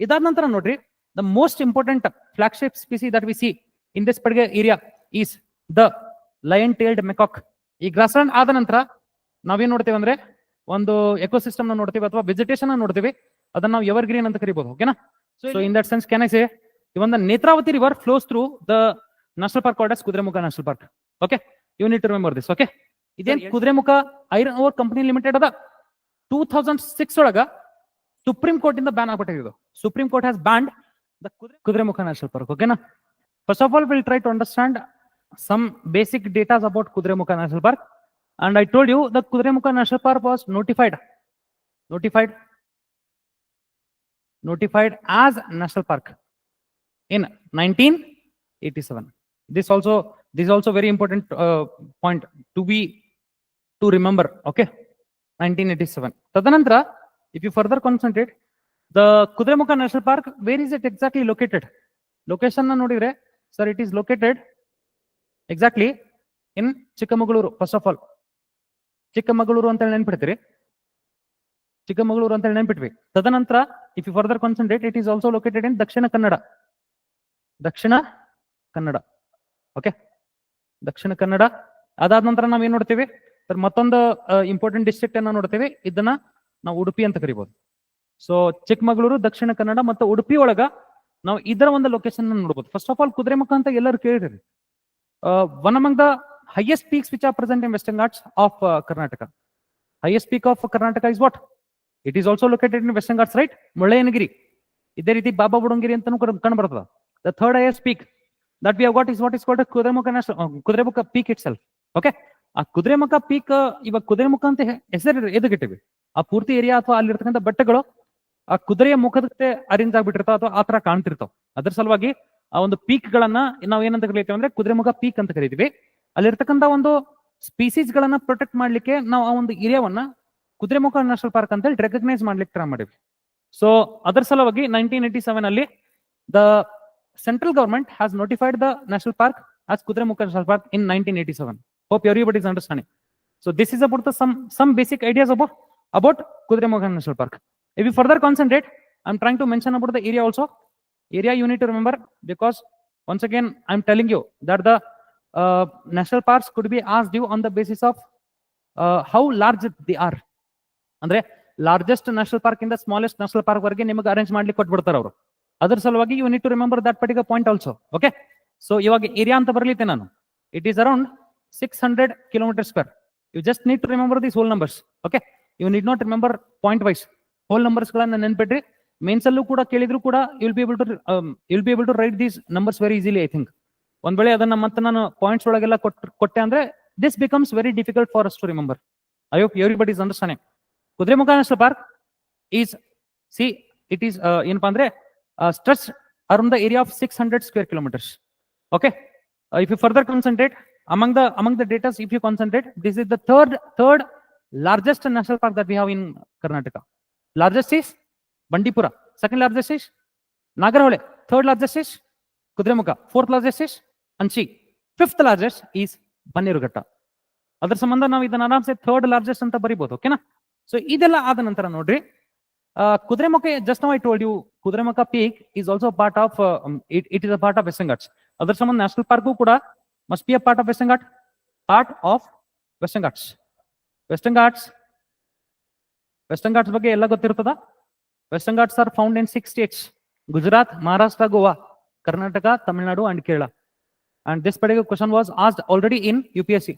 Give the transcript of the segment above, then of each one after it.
ಇದಾದ ನಂತರ ನೋಡ್ರಿ the most important flagship species that we see in this ಪಡ್ಗೆ area is the lion tailed macaque ಈ grassland ಆದ ನಂತರ ನಾವೇನ್ ನೋಡ್ತೀವಿ ಅಂದ್ರೆ ಒಂದು ಎಕೋಸಿಸ್ಟಮ್ನ ನೋಡ್ತೀವಿ ಅಥವಾ ವೆಜಿಟೇಷನ್ ನೋಡ್ತೀವಿ. ಅದನ್ನ ನಾವು ಎವರ್ ಗ್ರೀನ್ ಅಂತ ಕರಿಬಹುದು ಓಕೆನಾ so in that sense can I say ಈ ಒಂದು Netravati river flows through the national park called Kudremukh national park okay you need to remember this okay ಇದೇನ್ Kudremukh iron ore company limited ಅದ? Two thousand six ಒಳಗ supreme Court ಇಂದ ban ಆಗ್ಬಿಟ್ಟಿದೆ Supreme Court has banned the Kudremukha National Park. Okay, na? First of all, we'll try to understand some basic data about Kudremukha National Park. And I told you the Kudremukha National Park was notified, notified, notified as national park in 1987. This also this is also very important uh, point to be to remember. Okay, 1987. Tadanantra, if you further concentrate, the Kudremukha National Park, where is it exactly located? Location na ನೋಡಿದ್ರೆ, sir, it is located exactly in Chikkamagaluru first of all Chikkamagaluru ಅಂತ ನೆನ್ಪಿಡ್ತೀರಿ? ಚಿಕ್ಕಮಗಳೂರು ಅಂತ ನೆನ್ಪಿಟ್ವಿ. ತದನಂತರ if you further concentrate it is also located in Dakshina Kannada. Dakshina Kannada. Okay Dakshina Kannada. ಅದಾದ ನಂತರ ನಾವ್ ಏನ್ ನೋಡ್ತೀವಿ? ಸರ್ ಮತ್ತೊಂದು ಇಂಪಾರ್ಟೆಂಟ್ ಡಿಸ್ಟ್ರಿಕ್ಟ್ ಅನ್ನ ನೋಡ್ತೀವಿ. ಇದನ್ನ ನಾವು ಉಡುಪಿ ಅಂತ ಕರಿಬಹುದು ಸೊ ಚಿಕ್ಕಮಗಳೂರು ದಕ್ಷಿಣ ಕನ್ನಡ ಮತ್ತು ಉಡುಪಿ ಒಳಗ ನಾವು ಇದರ ಒಂದು ಲೊಕೇಶನ್ ನೋಡ್ಬೋದು. ಫಸ್ಟ್ ಆಫ್ ಆಲ್ ಕುದುರೆಮುಖ ಅಂತ ಎಲ್ಲರೂ ಕೇಳಿರಿ one among the highest peaks which are present in western Western of Karnataka highest peak of Karnataka is what it is also located in western in right? Mullayanagiri ಇದೇ ರೀತಿ ಬಾಬಾ ಬುಡಂಗಿರಿ ಅಂತಾನು ಕಂಡು ಬರ್ತದ. The third highest peak that we what is what is called Kudremukh Kudremukh peak itself okay ಆ Kudremukh peak ಇವಾಗ ಕುದುರೆಮುಖ ಅಂತ ಹೆಸರು ಎದುಗಿಟ್ಟಿವಿ? ಆ ಪೂರ್ತಿ ಏರಿಯಾ ಅಥವಾ ಅಲ್ಲಿರ್ತಕ್ಕಂಥ ಬೆಟ್ಟಗಳು ಆ ಕುದುರೆಯ ಮುಖದಕ್ಕೆ ಅರೇಂಜ್ ಆಗ್ಬಿಟ್ಟಿರ್ತಾವ ಅಥವಾ ಆ ತರ ಕಾಣ್ತಿರ್ತಾವ ಅದ್ರ ಸಲುವಾಗಿ ಆ ಒಂದು ಪೀಕ್ ಗಳನ್ನ ನಾವ್ ಏನಂತ ಕರಿತೀವಿ ಅಂದ್ರೆ ಕುದುರೆ ಮುಖ ಪೀಕ್ ಅಂತ ಕರಿತೀವಿ. ಅಲ್ಲಿರ್ತಕ್ಕಂಥ ಒಂದು ಸ್ಪೀಸೀಸ್ ಗಳನ್ನ ಪ್ರೊಟೆಕ್ಟ್ ಮಾಡ್ಲಿಕ್ಕೆ ನಾವು ಆ ಒಂದು ಏರಿಯಾವನ್ನ ಕುದುರೆ ಮುಖ ನ್ಯಾಷನಲ್ ಪಾರ್ಕ್ ಅಂತ ಹೇಳಿ ರೆಕಗ್ನೈಸ್ ಮಾಡ್ಲಿಕ್ಕೆ ಟ್ರೈ ಮಾಡಿವಿ ಸೊ ಅದರ ಸಲುವಾಗಿ ನೈನ್ಟೀನ್ ಏಟಿ ಸೆವೆನ್ ಅಲ್ಲಿ the central government has notified the national park as Kudremukh national park in nineteen eighty seven hope everybody is understanding so this is about the some some basic ideas about about Kudremukh national park. You further concentrate I am trying to mention about the area also area you need to remember because once again i'm telling you that the uh, national parks could be asked you on the basis of uh, how large they are. ಇಂದ smallest national park ವರೆಗೆ ನಿಮಗೆ arrange ಮಾಡ್ಲಿಕ್ಕೆ ಕೊಟ್ಬಿಡ್ತಾರೆ ಅವರು. ಅದ್ರ ಸಲುವಾಗಿ you need to remember that particular point also okay so ಇವಾಗ area ಅಂತ ಬರ್ಲಿತ್ತೆ ನಾನು. It is around six hundred kilometer square you just need to remember these whole numbers okay you need not remember point wise whole numbers ಗಳನ್ನ ನೆನ್ಪಿಟ್ರಿ mains ಅಲ್ಲೂ ಕೂಡ ಕೇಳಿದ್ರು ಕೂಡ will be able to will be able to write these numbers very easily I think ಒಂದ್ ವೇಳೆ ಅದನ್ನ ಮತ್ತೆ ನಾನು ಪಾಯಿಂಟ್ಸ್ ಒಳಗೆಲ್ಲ ಕೊಟ್, ಕೊಟ್ಟೆ ಅಂದ್ರೆ this becomes very difficult for us to remember I hope everybody is understanding Kudremukh national park is see it is ಏನಪ್ಪಾ ಅಂದ್ರೆ stretch around the area of six hundred square kilometers okay if you further concentrate among the among the datas if you concentrate this is the third third largest national park that we have in Karnataka largest is Bandipur second largest is Nagarhole third largest is Kudremukh fourth largest is Anshi fifth largest is Bannerghatta ಅದ್ರ ಸಂಬಂಧ ನಾವು ಇದನ್ನ ಆರಾಮ್ಸೆ third largest ಅಂತ ಬರಿಬಹುದು ಓಕೆನಾ so ಇದೆಲ್ಲ ಆದ ನಂತರ ನೋಡ್ರಿ ಆ, Kudremukh just now I told you Kudremukh peak is also part of it it is a part of western ghats ಅದ್ರ ಸಂಬಂಧ ನ್ಯಾಷನಲ್ ಪಾರ್ಕು ಕೂಡ must be a part of western ghat part of western ghats western ghats ಬಗ್ಗೆ ಎಲ್ಲ ಗೊತ್ತಿರ್ತದ western ghats are found in six states Gujarat Maharashtra Goa Karnataka Tamil Nadu and Kerala and this particular question was asked already in U P S C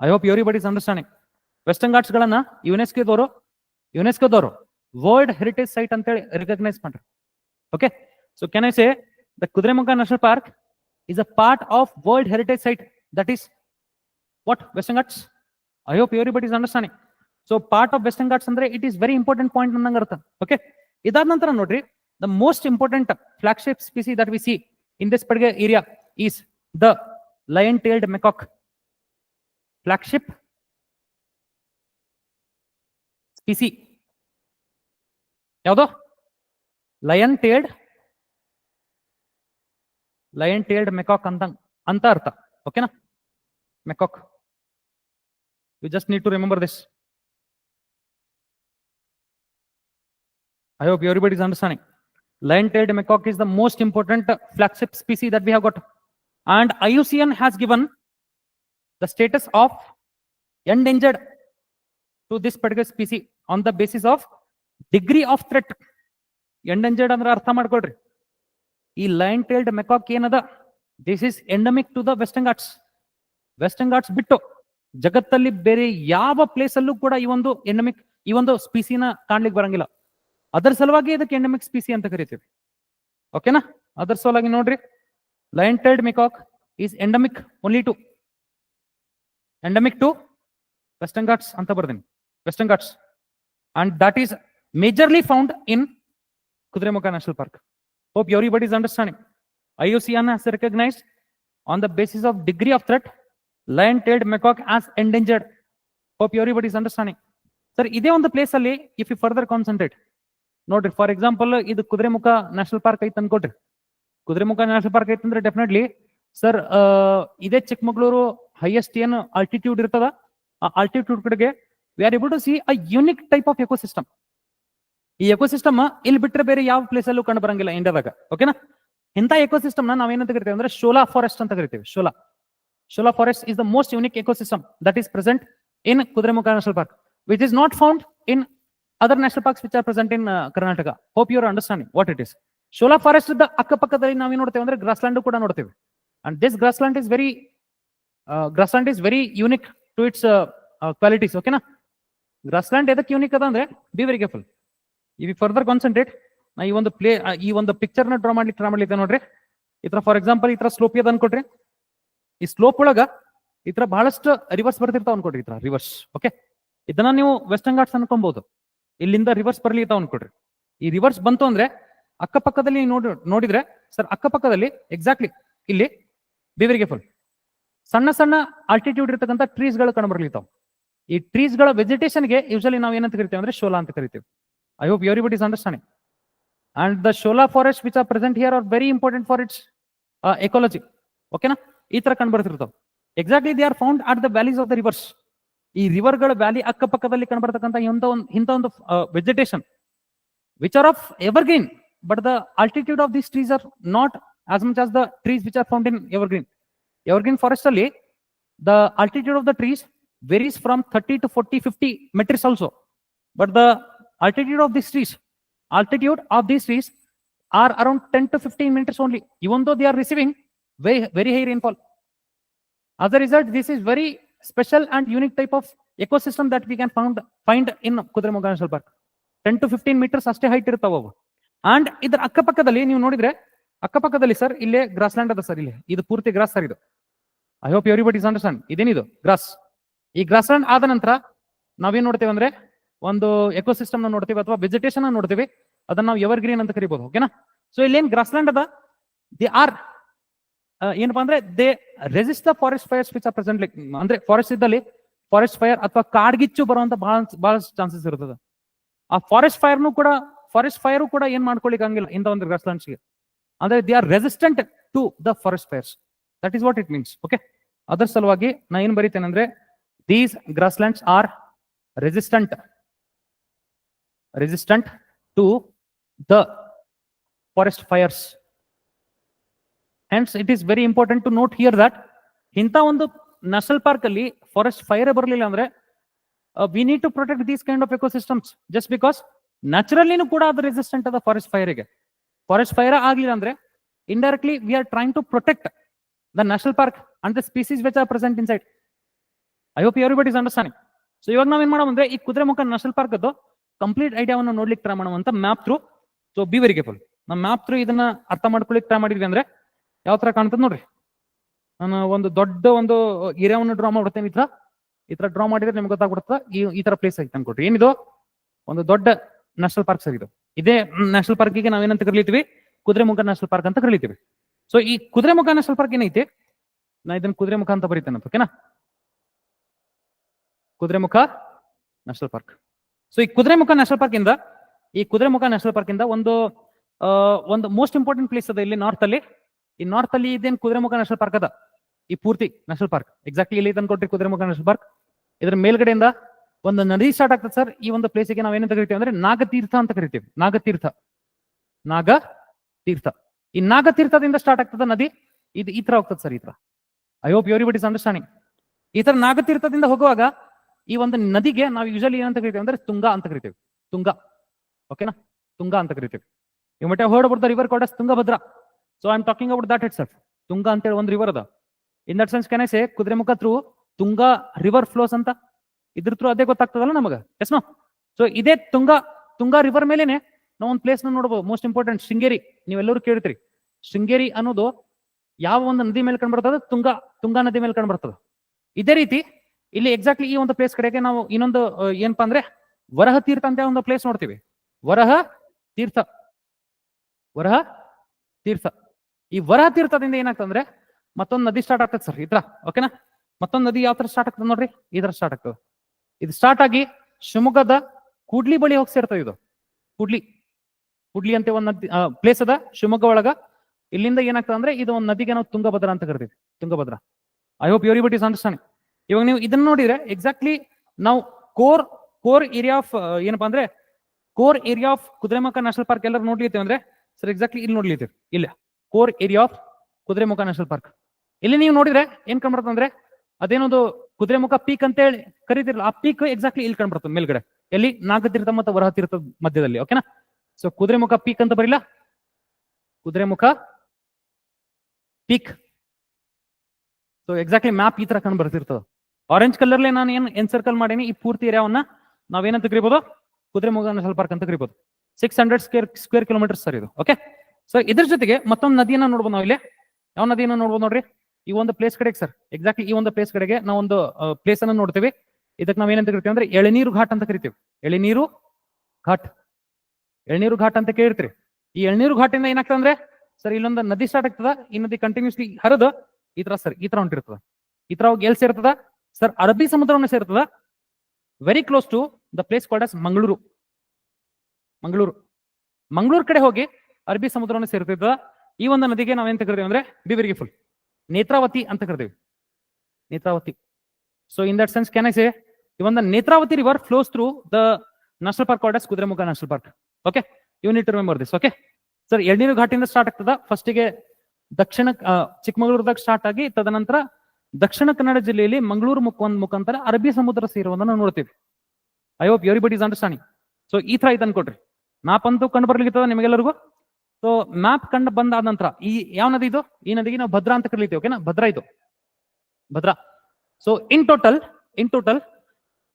I hope everybody is understanding western ghats ಗಳನ್ನ ಯುನೆಸ್ಕೋದವರು ಯುನೆಸ್ಕೋದವರು world heritage site ಅಂತೇಳಿ recognise ಮಾಡ್ರಿ. Okay so can I say the Kudremukh national park is a part of world heritage site that is what western ghats I hope everybody is understanding so part of western ghats ಅಂದ್ರೆ it is very important point ಅನ್ನಂಗ ಅರ್ಥ okay ಇದಾದ ನಂತರ ನೋಡ್ರಿ the most important flagship species that we see in this particular area is the lion tailed macaque flagship species ಯಾವುದು? Lion tailed lion tailed macaque ಅಂತ ಅಂತ ಅರ್ಥ. ಓಕೆನಾ macaque you just need to remember this I hope everybody is understanding. Lion-tailed macaque is the most important flagship species that we have got. And IUCN has given the status of endangered to this particular species on the basis of degree of threat. Endangered ಅಂದ್ರೆ ಅರ್ಥ ಮಾಡ್ಕೊಳ್ರಿ ಈ line tailed macaque ಏನದ this is endemic to the western ghats western ghats ಬಿಟ್ಟು ಜಗತ್ತಲ್ಲಿ ಬೇರೆ ಯಾವ place ಅಲ್ಲೂ ಕೂಡ ಈ ಒಂದು ಎಂಡಮಿಕ್ ಈ ಒಂದು ಸ್ಪೀಸಿನ ಕಾಣ್ಲಿಕ್ಕೆ ಬರಂಗಿಲ್ಲ ಅದರ ಸಲುವಾಗಿ ಇದಕ್ಕೆ ಎಂಡಮಿಕ್ ಸ್ಪೀಸಿ ಅಂತ ಕರಿತೀವಿ. ಓಕೆನಾ ಅದರ ಸಲುವಾಗಿ ನೋಡ್ರಿ. Lion tailed macaque is endemic only to endemic to western ghats ಅಂತ ಬರ್ದೀನಿ. Western ghats and that is majorly found in Kudremukh national park hope everybody is understanding IUCN has recognized on the basis of degree of threat lion-tailed macaque as endangered. Hope everybody is understanding. Sir ಇದೇ ಒಂದು place ಅಲ್ಲಿ if you further concentrate ನೋಡ್ರಿ for example ಇದು Kudremukh national park ಐತೆ ಅನ್ಕೊಡ್ರಿ Kudremukh national park ಐತೆ ಅಂದ್ರೆ definitely sir ಇದೇ Chikkamagaluru highest ಏನು ಆಲ್ಟಿಟ್ಯೂಡ್ ಇರ್ತದ? ಆ ಆಲ್ಟಿಟ್ಯೂಡ್ ಕಡೆಗೆ we are to see a unique type of ecosystem ಈ ಎಕೋಸಿಸ್ಟಮ್ ಇಲ್ಲಿ ಬಿಟ್ಟರೆ ಬೇರೆ ಯಾವ ಪ್ಲೇಸ್ ಅಲ್ಲೂ ಕಂಡು ಬರಂಗಿಲ್ಲ ಇಂಡಿಯಾದಾಗ ಓಕೆನಾ ಇಂಥ ಎಕೋಸಿಸ್ಟಮ್ನ ನಾವೇನಂತ ಕರಿತೀವಿ ಅಂದ್ರೆ ಶೋಲಾ ಫಾರೆಸ್ಟ್ ಅಂತ ಕರಿತೇವೆ shola shola forest is the most unique ecosystem that is present in Kudremukh national park which is not found in other national parks which are present in Karnataka hope your understanding what it is shola forest ಅಕ್ಕಪಕ್ಕದಲ್ಲಿ ಏನ್ ನೋಡ್ತೇವೆ ಅಂದ್ರೆ grassland ಕೂಡ ನೋಡ್ತೇವೆ. And this grassland is very grassland is very unique to its qualities ಓಕೆನಾ grassland ಎದಕ್ಕೆ unique ಅದ ಅಂದ್ರೆ ಬಿ ವೆರಿ ಕೇರ್ಫುಲ್ ಇವಿ ಫರ್ದರ್ ಕಾನ್ಸಂಟ್ರೇಟ್ ನಾ ಈ ಒಂದು ಪ್ಲೇ ಈ ಒಂದು ಪಿಕ್ಚರ್ನ ಡ್ರಾ ಮಾಡ್ಲಿಕ್ಕೆ ಟ್ರೈ ಮಾಡ್ಲಿಕ್ಕೆ ನೋಡ್ರಿ. ಈ ತರ ಫಾರ್ ಎಕ್ಸಾಂಪಲ್ ಈ ತರ ಸ್ಲೋಪ್ ಇದೆ ಅನ್ಕೊಡ್ರಿ ಈ ಸ್ಲೋಪ್ ಒಳಗ ಈ ತರ ಬಹಳಷ್ಟು ರಿವರ್ಸ್ ಬರ್ತಿರ್ತಾವ ಅನ್ಕೊಟ್ರಿ ಈ ತರ ರಿವರ್ಸ್ ಓಕೆ ಇದನ್ನ ನೀವು ವೆಸ್ಟರ್ನ್ ಘಾಟ್ಸ್ ಅನ್ಕೊಬಹುದು ಇಲ್ಲಿಂದ ರಿವರ್ಸ್ ಬರ್ಲಿತಾವ ಅನ್ಕೊಡ್ರಿ ಈ ರಿವರ್ಸ್ ಬಂತು ಅಂದ್ರೆ ಅಕ್ಕಪಕ್ಕದಲ್ಲಿ ನೋಡಿ, ನೋಡಿದ್ರೆ ಸರ್ ಅಕ್ಕಪಕ್ಕದಲ್ಲಿ ಎಕ್ಸಾಕ್ಟ್ಲಿ ಇಲ್ಲಿ ಬೇವರಿಗೆ ಫುಲ್ ಸಣ್ಣ ಸಣ್ಣ ಆಲ್ಟಿಟ್ಯೂಡ್ ಇರ್ತಕ್ಕಂಥ ಟ್ರೀಸ್ಗಳು ಕಂಡು ಬರ್ಲಿತಾವ್ ಈ ಟ್ರೀಸ್ಗಳ vegetation ಗೆ ಯೂಶಲಿ ನಾವು ಏನಂತ ಕರಿತೀವಿ ಅಂದ್ರೆ ಶೋಲಾ ಅಂತ ಕರಿತೀವಿ. I hope everybody is understanding and the shola forest which are present here are very important for its ecology ಓಕೆನಾ ಈ ತರ ಕಂಡು ಬರ್ತಿರ್ತಾವ. Exactly they are found at the valleys of the rivers ಈ ರಿವರ್ಗಳ ವ್ಯಾಲಿ ಅಕ್ಕಪಕ್ಕದಲ್ಲಿ ಕಂಡುಬರ್ತಕ್ಕಂಥ ಇಂಥ ಒಂದು ಇಂಥ ಒಂದು vegetation which are of evergreen but the altitude of these trees are not as much as the trees which are found in evergreen evergreen forest ಅಲ್ಲಿ the altitude of the trees varies from thirty to forty fifty metres also but the altitude of this trees altitude of these trees are around 10 to 15 meters only, even though they are receiving very, very high rainfall. As a result, this is very special and unique type of ecosystem that we can found, find in Kudremuga National Park. 10 to 15 meters ಅಷ್ಟೇ height ಇರ್ತಾವ ಅವು. And ಇದ್ರ ಅಕ್ಕಪಕ್ಕದಲ್ಲಿ ನೀವು ನೋಡಿದ್ರೆ ಅಕ್ಕಪಕ್ಕದಲ್ಲಿ sir ಇಲ್ಲೇ gross land ಅದ ಸರ್ ಇಲ್ಲಿ. ಇದು ಪೂರ್ತಿ ಗ್ರಾಸ್ ಸರ್ ಇದು. I hope everybody is understand ಇದೇನಿದು? ಗ್ರಾಸ್ ಈ ಗ್ರಾಸ್ ಲ್ಯಾಂಡ್ ಆದ ನಂತರ ನಾವೇನ್ ನೋಡ್ತೇವೆ ಅಂದ್ರೆ ಒಂದು ಎಕೋಸಿಸ್ಟಮ್ನ ನೋಡ್ತೀವಿ ಅಥವಾ ವೆಜಿಟೇಷನ್ ನೋಡ್ತೀವಿ. ಅದನ್ನ ನಾವು ಎವರ್ ಗ್ರೀನ್ ಅಂತ ಕರಿಬಹುದು ಓಕೆನಾ ಸೊ ಇಲ್ಲೇನ್ ಗ್ರಾಸ್ ಲ್ಯಾಂಡ್ ಅದ? ದಿ ಆರ್ ಏನಪ್ಪಾ ಅಂದ್ರೆ they resist the forest fires which are present like ಅಂದ್ರೆ ಫಾರೆಸ್ಟ್ ಇದ್ದಲ್ಲಿ ಫಾರೆಸ್ಟ್ ಫೈರ್ ಅಥವಾ ಕಾಡ್ಗಿಚ್ಚು ಬರುವಂತ ಬಹಳ ಬಹಳಷ್ಟು ಚಾನ್ಸಸ್ ಇರ್ತದೆ. ಆ ಫಾರೆಸ್ಟ್ ಫೈರ್ನು ಕೂಡ ಫಾರೆಸ್ಟ್ ಫೈರ್ ಕೂಡ ಏನ್ ಮಾಡ್ಕೊಳ್ಳಿಕ್ ಹಂಗಿಲ್ಲ ಇಂಥ ಒಂದು ಗ್ರಾಸ್ಲ್ಯಾಂಡ್ಸ್ಗೆ ಅಂದ್ರೆ they are resistant to the forest fires that is what it means okay ಅದರ ಸಲುವಾಗಿ ನಾ ಏನ್ ಬರೀತೇನೆ ಅಂದ್ರೆ these grasslands are resistant resistant to the forest fires. Hence, it is very important to note here that ಇಂಥ ಒಂದು national park ಅಲ್ಲಿ forest fire ಬರಲಿಲ್ಲ ಅಂದ್ರೆ we need to protect these kind of ecosystems just because ನ್ಯಾಚುರಲಿನೂ ಕೂಡ ಅದು resistant ಅದ forest ಫೈರ್ಗೆ forest fire ಆಗ್ಲಿಲ್ಲ ಅಂದ್ರೆ indirectly we are trying to protect the national park and the species which are present inside I hope everybody is understanding so ಇವಾಗ ನಾವೇನ್ ಮಾಡೋಣ ಅಂದ್ರೆ ಈ ಕುದುರೆಮುಖ ನ್ಯಾಷನಲ್ ಪಾರ್ಕ್ ಅದು ಕಂಪ್ಲೀಟ್ ಐಡಿಯಾವನ್ನು ನೋಡ್ಲಿಕ್ಕೆ ಟ್ರೈ ಮಾಡುವಂತ map through so be very careful ನಮ್ಮ ಮ್ಯಾಪ್ ಥ್ರೂ ಇದನ್ನ ಅರ್ಥ ಮಾಡ್ಕೊಳ್ಳಿಕ್ ಟ್ರೈ ಮಾಡಿದ್ವಿ ಅಂದ್ರೆ ಯಾವ ತರ ಕಾಣ್ತದ ನೋಡ್ರಿ. ನಾನು ಒಂದು ದೊಡ್ಡ ಒಂದು ಏರಿಯಾವನ್ನು ಡ್ರಾ ಮಾಡ್ಬಿಡ್ತೇನೆ ಈ ತರ. ಈ ತರ ಡ್ರಾ ಮಾಡಿದ್ರೆ ನಿಮ್ಗೆ ಗೊತ್ತಾಗ್ಬಿಡುತ್ತೆ. ಈ ಈ ತರ ಪ್ಲೇಸ್ ಐತೆ ಅನ್ಕೊಟ್ರಿ ಏನಿದು? ಒಂದು ದೊಡ್ಡ ನ್ಯಾಷನಲ್ ಪಾರ್ಕ್ ಸರ್ ಇದು. ಇದೇ ನ್ಯಾಷನಲ್ ಪಾರ್ಕಿಗೆ ನಾವೇನಂತ ಕರೀತೀವಿ ಕುದುರೆಮುಖ ನ್ಯಾಷನಲ್ ಪಾರ್ಕ್ ಅಂತ ಕರೀತೀವಿ ಸೊ ಈ ಕುದುರೆಮುಖ ನ್ಯಾಷನಲ್ ಪಾರ್ಕ್ ಏನೈತಿ? ನಾ ಇದನ್ನ ಕುದುರೆಮುಖ ಅಂತ ಬರೀತೇನೆ ಓಕೆನಾ ಕುದುರೆಮುಖ ನ್ಯಾಷನಲ್ ಪಾರ್ಕ್ ಸೊ ಈ ಕುದುರೆಮುಖ ನ್ಯಾಷನಲ್ ಪಾರ್ಕ್ ಇಂದ, ಈ ಕುದುರೆಮುಖ ನ್ಯಾಷನಲ್ ಪಾರ್ಕ್ ಇಂದ ಒಂದು ಒಂದು ಮೋಸ್ಟ್ ಇಂಪಾರ್ಟೆಂಟ್ ಪ್ಲೇಸ್ ಅದ ಇಲ್ಲಿ ನಾರ್ತ್ ಅಲ್ಲಿ. ಈ ನಾರ್ತ್ ಅಲ್ಲಿ ಇದೇನು ಕುದುರೆಮುಖ ನ್ಯಾಷನಲ್ ಪಾರ್ಕ್ ಅದ? ಈ ಪೂರ್ತಿ ನ್ಯಾಷನಲ್ ಪಾರ್ಕ್ ಎಕ್ಸಾಕ್ಟ್ಲಿ ಇಲ್ಲಿ ತಂದ್ಕೊಟ್ರಿ ಕುದುರೆಮುಖ ನ್ಯಾಷನಲ್ ಪಾರ್ಕ್ ಇದ್ರ ಮೇಲ್ಗಡೆಯಿಂದ ಒಂದು ನದಿ ಸ್ಟಾರ್ಟ್ ಆಗ್ತದೆ ಸರ್ ಈ ಒಂದು ಪ್ಲೇಸಿಗೆ ನಾವು ಏನಂತ ಕರಿತೀವಿ ಅಂದ್ರೆ ನಾಗತೀರ್ಥ ಅಂತ ಕರಿತೀವಿ. ನಾಗತೀರ್ಥ. ನಾಗ ತೀರ್ಥ ಈ ನಾಗತೀರ್ಥದಿಂದ ಸ್ಟಾರ್ಟ್ ಆಗ್ತದ ನದಿ. ಇದು ಈ ತರ ಹೋಗ್ತದೆ ಸರ್ ಈ ತರ. I hope everybody is understanding ಈ ತರ ನಾಗತೀರ್ಥದಿಂದ ಹೋಗುವಾಗ ಈ ಒಂದು ನದಿಗೆ ನಾವು ಯೂಶಲಿ ಏನಂತ ಕರಿತೀವಿ ಅಂದ್ರೆ ತುಂಗ ಅಂತ ಕರಿತೀವಿ. ತುಂಗ. ಓಕೆನಾ ತುಂಗ ಅಂತ ಕರಿತೀವಿ. You must heard about the river ಕೋಟಸ್ Tungabhadra. So am talking about that itself Tunga ಅಂತೇಳಿ ಒಂದು ರಿವರ್ ಅದ in that sense can I say Kudremukh through Tunga river flows ಅಂತ? ಇದ್ರ ಥ್ರೂ ಅದೇ ಗೊತ್ತಾಗ್ತದಲ್ಲ ನಮಗ? ಎಸ್ ನೋ ಸೊ ಇದೇ ತುಂಗಾ ತುಂಗಾ ರಿವರ್ ಮೇಲೇನೆ ನಾವು ಒಂದು ಪ್ಲೇಸ್ನ ನೋಡಬಹುದು ಮೋಸ್ಟ್ ಇಂಪಾರ್ಟೆಂಟ್ ಶೃಂಗೇರಿ. ನೀವೆಲ್ಲರೂ ಕೇಳ್ತೀರಿ. ಶೃಂಗೇರಿ ಅನ್ನೋದು ಯಾವ ಒಂದು ನದಿ ಮೇಲೆ ಕಂಡು ತುಂಗ ತುಂಗಾ ನದಿ ಮೇಲೆ ಕಂಡು ಬರ್ತದೆ. ಇದೇ ರೀತಿ, ಇಲ್ಲಿ ಎಕ್ಸಾಕ್ಟ್ಲಿ ಈ ಒಂದು ಪ್ಲೇಸ್ ಕಡೆಗೆ ನಾವು ಇನ್ನೊಂದು ಏನಪ್ಪಾ ಅಂದ್ರೆ, ವರಹ ತೀರ್ಥ ಅಂತ ಒಂದು ಪ್ಲೇಸ್ ನೋಡ್ತೀವಿ. ವರಹ ತೀರ್ಥ. ವರಹ ತೀರ್ಥ. ಈ ವರ ತೀರ್ಥದಿಂದ ಏನಾಗ್ತಂದ್ರೆ ಮತ್ತೊಂದು ನದಿ ಸ್ಟಾರ್ಟ್ ಆಗ್ತದೆ ಸರ್ ಇದ್ರ ಓಕೆನಾ ಮತ್ತೊಂದು ನದಿ ಯಾವ ತರ ಸ್ಟಾರ್ಟ್ ಆಗ್ತದೆ ನೋಡ್ರಿ ಇದ್ರ ಸ್ಟಾರ್ಟ್ ಆಗ್ತದೆ. ಇದು ಸ್ಟಾರ್ಟ್ ಆಗಿ ಶಿವಮೊಗ್ಗದ ಕೂಡ್ಲಿ ಬಳಿ ಹೋಗಿ ಸೇರ್ತದೆ ಇದು. ಕೂಡ್ಲಿ ಕೂಡ್ಲಿ ಅಂತ ಒಂದು ನದಿ ಪ್ಲೇಸ್ ಅದ ಶಿವಮೊಗ್ಗ ಒಳಗ. ಇಲ್ಲಿಂದ ಏನಾಗ್ತದೆ ಅಂದ್ರೆ, ಇದು ಒಂದು ನದಿಗೆ ನಾವು ತುಂಗಭದ್ರ ಅಂತ ಕರಿತೀವಿ, Tungabhadra. I hope your is understanding ಇವಾಗ ನೀವು ಇದನ್ನ ನೋಡಿದ್ರೆ ಎಕ್ಸಾಕ್ಟ್ಲಿ ನಾವು ಕೋರ್ ಕೋರ್ ಏರಿಯಾ ಆಫ್ ಏನಪ್ಪಾ ಅಂದ್ರೆ core area of Kudremukh national park ಎಲ್ಲರೂ ನೋಡ್ಲಿತ್ತೇವೆ ಅಂದ್ರೆ ಸರ್ ಎಕ್ಸಾಕ್ಟ್ಲಿ ಇಲ್ಲಿ ನೋಡ್ಲಿತ್ತೇವೆ ಇಲ್ಲ. Core area of Kudremukh national park. ಇಲ್ಲಿ ನೀವು ನೋಡಿದ್ರೆ ಏನ್ ಕಂಡ್ಬರ್ತದೆ ಅಂದ್ರೆ ಅದೇನೊಂದು ಕುದುರೆಮುಖ ಪೀಕ್ ಅಂತ ಹೇಳಿ ಕರೀತಿರಲ್ಲ, ಆ ಪೀಕ್ ಎಕ್ಸಾಕ್ಟ್ಲಿ ಇಲ್ಲಿ ಕಂಡ್ಬರ್ತದೆ ಮೇಲ್ಗಡೆ. ಎಲ್ಲಿ? ನಾಗತೀರ್ಥ ಮತ್ತು ವರಹ ತೀರ್ಥ ಮಧ್ಯದಲ್ಲಿ ಓಕೆನಾ ಸೊ ಕುದುರೆಮುಖ ಪೀಕ್ ಅಂತ ಬರಿಲ್ಲ. Kudremukh peak. So exactly map ಈ ತರ ಕಂಡು ಬರ್ತಿರ್ತದೆ ಆರೆಂಜ್ ಕಲರ್ಲೆ ನಾನು ಏನ್ ಎನ್ ಸರ್ಕಲ್ ಮಾಡೀನಿ, ಈ ಪೂರ್ತಿ ಏರಿಯಾವನ್ನ ನಾವೇನಂತ ಕರಿಬೋದು? ಕುದುರೆಮುಖ ನ್ಯಾಷನಲ್ ಪಾರ್ಕ್ ಅಂತ ಕರಿಬೋದು. Six hundred square square kilometre sir ಇದು ಓಕೆ ಸೊ ಇದ್ರ ಜೊತೆಗೆ ಮತ್ತೊಂದು ನದಿಯನ್ನ ನೋಡ್ಬೋದು ನಾವು ಇಲ್ಲಿ ಯಾವ ನದಿಯನ್ನ ನೋಡ್ಬೋದು ನೋಡ್ರಿ? ಈ ಒಂದು ಪ್ಲೇಸ್ ಕಡೆಗೆ ಸರ್ ಎಕ್ಸಾಕ್ಟ್ಲಿ ಈ ಒಂದು ಪ್ಲೇಸ್ ಕಡೆಗೆ ನಾವು ಒಂದು ಪ್ಲೇಸ್ ಅನ್ನ ನೋಡ್ತೀವಿ. ಇದಕ್ಕೆ ನಾವು ಏನಂತ ಕರಿತೀವಿ ಅಂದ್ರೆ ಎಳನೀರು ಘಾಟ್ ಅಂತ ಕರಿತೀವಿ. ಎಳನೀರು ಘಾಟ್. ಎಳನೀರು ಘಾಟ್ ಅಂತ ಕೇಳಿರ್ತೀರಿ. ಈ ಎಳ್ನೀರು ಘಾಟಿಂದ ಏನಾಗ್ತದೆ ಅಂದ್ರೆ ಸರ್ ಇಲ್ಲೊಂದು ನದಿ ಸ್ಟಾರ್ಟ್ ಆಗ್ತದ, ಈ ನದಿ ಕಂಟಿನ್ಯೂಸ್ಲಿ ಹರಿದು ಈ ತರ ಸರ್ ಈ ತರ ಹೊಂಟಿರ್ತದ. ಈ ತರ ಹೋಗಿ ಎಲ್ಲಿ ಸೇರ್ತದ? ಸರ್ ಅರಬ್ಬಿ ಸಮುದ್ರವನ್ನು ಸೇರ್ತದ. Very close to the place called as Mangaluru Mangaluru Mangaluru ಕಡೆ ಹೋಗಿ ಅರಬ್ಬಿ ಸಮುದ್ರವನ್ನು ಸೇರ್ತಿದ್ದ ಈ ಒಂದು ನದಿಗೆ ನಾವೇಂತ ಕರಿತೀವಿ ಅಂದ್ರೆ ಬಿವಿರಿಗೆ ಫುಲ್. ನೇತ್ರಾವತಿ ಅಂತ ಕರಿತೀವಿ. Netravati. So in that sense can I say ಈ ಒಂದು Netravati river flows through the national park as Kudremukh national park okay you need remember this okay sir ಎಳ್ನೀರು ಘಾಟಿಯಿಂದ ಸ್ಟಾರ್ಟ್ ಆಗ್ತದ. ಫಸ್ಟಿಗೆ ದಕ್ಷಿಣ ಚಿಕ್ಕಮಗಳೂರದಾಗ ಸ್ಟಾರ್ಟ್ ಆಗಿ ತದನಂತರ ದಕ್ಷಿಣ ಕನ್ನಡ ಜಿಲ್ಲೆಯಲ್ಲಿ ಮಂಗಳೂರು ಮುಖ ಮುಖಾಂತರ ಅರಬ್ಬಿ ಸಮುದ್ರ ಸೇರುವುದನ್ನು ನಾವು ನೋಡ್ತೀವಿ. I hope but is understanding so ಈ ತರ ಇದು ಅನ್ಕೊಡ್ರಿ ಮ್ಯಾಪ್ ಅಂತೂ ಕಂಡು ಬರ್ಲಿಕ್ಕೆ ನಿಮಗೆಲ್ಲರಿಗೂ? ಸೊ ಮ್ಯಾಪ್ ಕಂಡು ಬಂದಾದ ನಂತರ, ಈ ಯಾವ ನದಿ ಇದು? ಈ ನದಿಗೆ ನಾವು ಭದ್ರಾ ಅಂತ ಕರೀತೀವಿ ಓಕೆನಾ? ಭದ್ರಾ ಇದು. Bhadra. So in total in total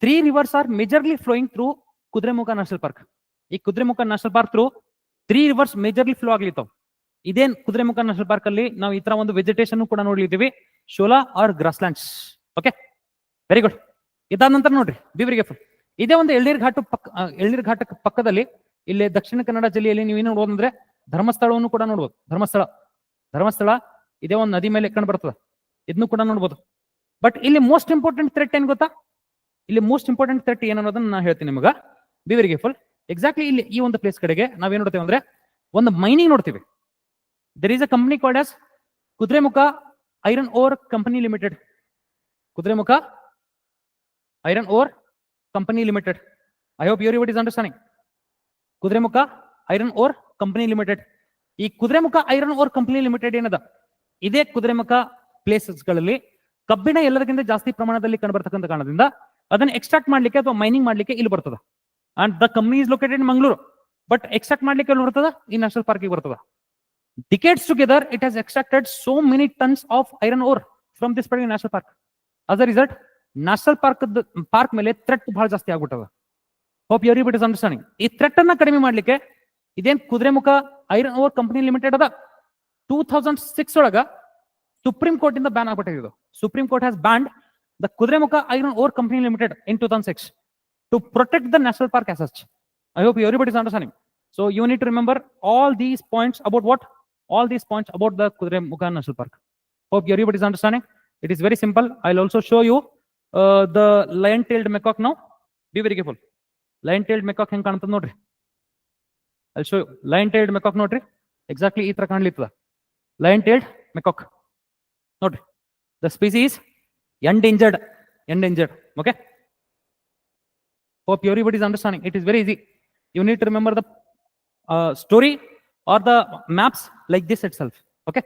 three rivers are majorly flowing through Kudremukh national park ಈ Kudremukh national park through three rivers majorly flow ಆಗ್ಲಿತ್ತು. ಇದೇನ್ ಕುದುರೆಮುಖ ನ್ಯಾಷನಲ್ ಪಾರ್ಕ್ ಅಲ್ಲಿ ನಾವು ಈ ತರ ಒಂದು ವೆಜಿಟೇಷನ್ ಕೂಡ ನೋಡ್ಲಿದ್ದೀವಿ. Shola or grasslands okay very good ಇದಾದ ನಂತರ ನೋಡ್ರಿ ಬಿವರಿಗೆ ಇದೇ ಒಂದು ಎಳ್ನೀರ್ ಘಾಟು ಪಕ್ಕ ಎಳ್ನೀರ್ ಘಾಟ ಪಕ್ಕದಲ್ಲಿ, ಇಲ್ಲಿ ದಕ್ಷಿಣ ಕನ್ನಡ ಜಿಲ್ಲೆಯಲ್ಲಿ ನೀವು ಏನು ನೋಡ್ಬೋದಂದ್ರೆ ಧರ್ಮಸ್ಥಳವನ್ನು ಕೂಡ ನೋಡ್ಬೋದು. ಧರ್ಮಸ್ಥಳ ಧರ್ಮಸ್ಥಳ ಇದೇ ಒಂದು ನದಿ ಮೇಲೆ ಕಂಡು ಬರ್ತದೆ. ಇದನ್ನು ಕೂಡ ನೋಡ್ಬೋದು. ಬಟ್ ಇಲ್ಲಿ ಮೋಸ್ಟ್ ಇಂಪಾರ್ಟೆಂಟ್ ಥ್ರೆಟ್ ಏನ್ ಗೊತ್ತಾ? ಇಲ್ಲಿ ಮೋಸ್ಟ್ ಇಂಪಾರ್ಟೆಂಟ್ ಥ್ರೆಟ್ ಏನನ್ನೋದನ್ನ ನಾನು ಹೇಳ್ತೀನಿ ನಿಮಗೆ. ಬಿ ವೆರಿ ಫುಲ್ ಎಕ್ಸಾಕ್ಟ್ಲಿ ಇಲ್ಲಿ ಈ ಒಂದು ಪ್ಲೇಸ್ ಕಡೆಗೆ ನಾವೇನ್ ನೋಡ್ತೇವೆ ಅಂದ್ರೆ ಒಂದು ಮೈನಿಂಗ್ ನೋಡ್ತೀವಿ. There is a company called as Kudremukh iron ore company limited Kudremukh iron ore company limited I hope your is understanding Kudremukh iron ore company limited. ಈ Kudremukh iron ore company limited ಏನದ? ಇದೇ ಕುದುರೆಮುಖ ಪ್ಲೇಸಸ್ಗಳಲ್ಲಿ ಕಬ್ಬಿಣ ಎಲ್ಲದಕ್ಕಿಂತ ಜಾಸ್ತಿ ಪ್ರಮಾಣದಲ್ಲಿ ಕಂಡುಬರ್ತಕ್ಕಂಥ ಕಾರಣದಿಂದ ಅದನ್ನ extract ಮಾಡ್ಲಿಕ್ಕೆ ಅಥವಾ ಮೈನಿಂಗ್ ಮಾಡ್ಲಿಕ್ಕೆ ಇಲ್ಲಿ ಬರ್ತದ. And the company is located in Mangaluru but extract ಮಾಡ್ಲಿಕ್ಕೆ ಎಲ್ಲಿ ಬರ್ತದ? ಈ ನ್ಯಾಷನಲ್ ಪಾರ್ಕಿಗೆ ಬರ್ತದ. Tickets together it has extracted so many tons of iron ore from this particular national park as a result national park park ಮೇಲೆ threat ಬಹಳ ಜಾಸ್ತಿ ಆಗ್ಬಿಟ್ಟದ. Hope your bit is understanding ಈ ಥ್ರೆಟ್ ಅನ್ನ ಕಡಿಮೆ ಮಾಡ್ಲಿಕ್ಕೆ ಇದೇನ್ Kudremukh iron ore company limited ಅದ two thousand six ಒಳಗ ಸುಪ್ರೀಂ ಕೋರ್ಟ್ ಇಂದ ಬ್ಯಾನ್ ಆಗ್ಬಿಟ್ಟಿದೆ ಇದು supreme court has banned the Kudremukh iron ore company limited in two thousand six to protect the national park as such I hope everybody is understanding so you need to remember all these points about what all these points about the Kudremukha National Park. Hope everybody is understanding. It is very simple. I'll also show you uh, the lion-tailed macaque now. Be very careful. Lion-tailed macaque ಹೆಂಗ್ ಕಾಣ್ತದ ನೋಡ್ರಿ I'll show you. Lion-tailed macaque ನೋಡ್ರಿ exactly ಈ ತರ ಕಾಣ್ಲಿತ್ತದ Lion-tailed macaque. ನೋಡ್ರಿ The species endangered. Endangered. Okay. Hope everybody is understanding. It is very easy. You need to remember the uh, story or the maps like this itself. Okay.